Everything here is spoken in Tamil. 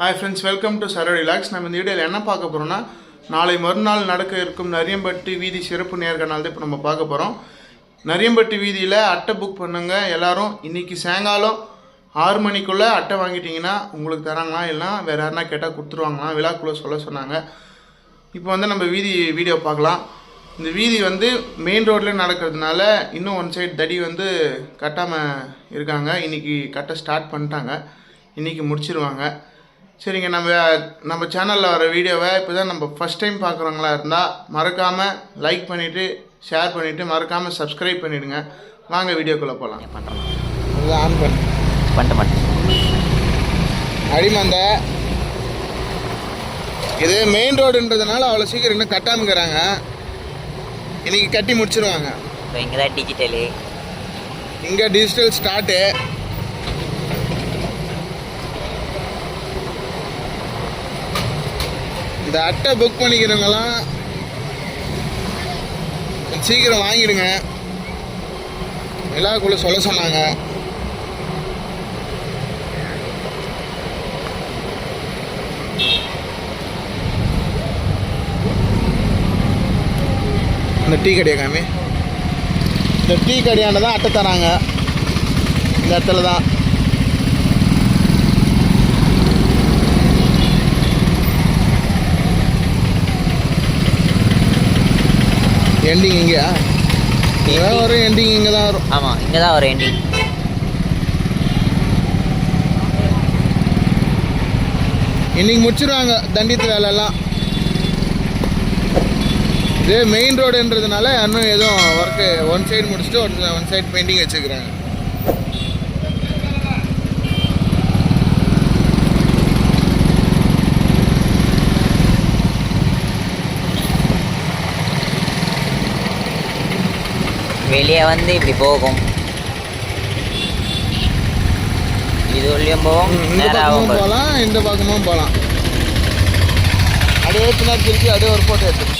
Hi friends welcome to Saro relax நம்ம இந்த வீடியோவில் என்ன பார்க்க போகிறோம்னா நாளை மறுநாள் நடக்க இருக்கும் நரியம்பட்டி வீதி சிறப்பு நேர்காணல் தான் இப்போ நம்ம பார்க்க போகிறோம் நரியம்பட்டி வீதியில் அட்டை புக் பண்ணுங்க. எல்லாரும் இன்றைக்கி சாயங்காலம் ஆறு மணிக்குள்ளே அட்டை வாங்கிட்டிங்கன்னா உங்களுக்கு தராங்களா இல்லைனா வேறு யாருனா கேட்டால் கொடுத்துருவாங்களாம் விழாக்குள்ளே சொல்ல சொன்னாங்க. இப்போ வந்து நம்ம வீதி வீடியோ பார்க்கலாம். இந்த வீதி வந்து மெயின் ரோட்டில் நடக்கிறதுனால இன்னும் ஒன் சைடு தடி வந்து கட்டாமல் இருக்காங்க. இன்றைக்கி கட்ட ஸ்டார்ட் பண்ணிட்டாங்க. இன்றைக்கி முடிச்சிருவாங்க. சரிங்க நம்ம நம்ம சேனலில் வர வீடியோவை இப்போ தான் நம்ம ஃபஸ்ட் டைம் பார்க்குறவங்களா இருந்தால் மறக்காமல் லைக் பண்ணிவிட்டு ஷேர் பண்ணிவிட்டு மறக்காமல் சப்ஸ்கிரைப் பண்ணிவிடுங்க வாங்க வீடியோக்குள்ளே போகலாம் பண்ணுறோம் ஆன் பண்ணு. பண்ணிட்டு மாட்டேன் அடிமந்த இது மெயின் ரோடுன்றதுனால அவ்வளோ சீக்கிரம் இன்னும் கட்டாமங்கிறாங்க. இன்னைக்கு கட்டி முடிச்சிருவாங்க. இப்போ இங்கே தான் டிஜிட்டலு இங்கே டிஜிட்டல் ஸ்டார்ட்டு இந்த அட்டை புக் பண்ணிக்கிறவங்கலாம் கொஞ்சம் சீக்கிரம் வாங்கிடுங்க. விழாக்குள்ள சொல்ல சொன்னாங்க. இந்த டீ கடையை காமி? இந்த டீ கடையாண்ட தான் அட்டை தராங்க. இந்த இடத்துல தான் எண்டிங் இங்கேயா இங்கே தான் வரும் எண்டிங் இங்கே தான் வரும். ஆமாம் இங்கே தான் ஒரு எண்டிங் இன்னைக்கு முடிச்சிருவாங்க தண்டித்து வேலையெல்லாம். இது மெயின் ரோடுன்றதுனால இன்னும் எதுவும் ஒர்க்கு ஒன் சைடு முடிச்சுட்டு ஒன் ஒன் சைடு பெயிண்டிங் வச்சுக்கிறாங்க. வெளியே வந்து இப்படி போகும். இது உள்ளேயும் போகும் நேராகவும் போகலாம் இந்த பக்கமும் போகலாம். அப்படியே பின்னாடி திருப்பி அப்படியே ஒரு போட்டோ எடுத்து